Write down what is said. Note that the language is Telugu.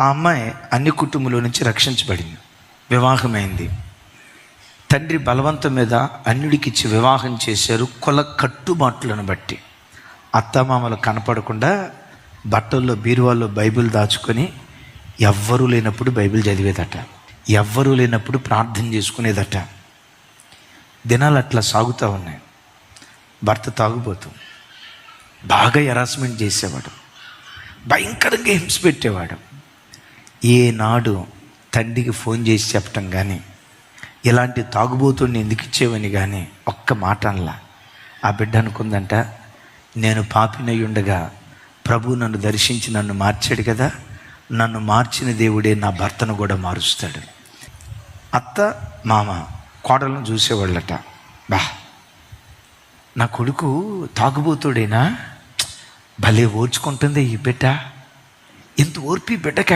ఆ అమ్మాయి అన్ని కుటుంబంలో నుంచి రక్షించబడింది. వివాహమైంది. తండ్రి బలవంతం మీద అన్యుడికిచ్చి వివాహం చేశారు కుల కట్టుబాట్లను బట్టి. అత్తమామలు కనపడకుండా బట్టల్లో బీరువాల్లో బైబిల్ దాచుకొని ఎవ్వరూ లేనప్పుడు బైబిల్ చదివేదట. ఎవ్వరూ లేనప్పుడు ప్రార్థన చేసుకునేదట. దినాలు అట్లా సాగుతూ ఉన్నాయి. భర్త తాగుబోతు. బాగా హెరాస్మెంట్ చేసేవాడు. భయంకరంగా హింస పెట్టేవాడు. ఏనాడు తండ్రికి ఫోన్ చేసి చెప్పటం కానీ ఇలాంటి తాగుబోతుడిని ఎందుకు ఇచ్చేవని కానీ ఒక్క మాట అనలా. ఆ బిడ్డ అనుకుందంట నేను పాపినై ఉండగా ప్రభు నన్ను దర్శించి నన్ను మార్చాడు కదా నన్ను మార్చిన దేవుడే నా భర్తను కూడా మారుస్తాడు. అత్త మామ కోడలను చూసేవాళ్ళట. బా నా కొడుకు తాగుబోతుడేనా? భలే ఓర్చుకుంటుంది ఈ బిడ్డ. ఎంత ఓర్పి బిడ్డకి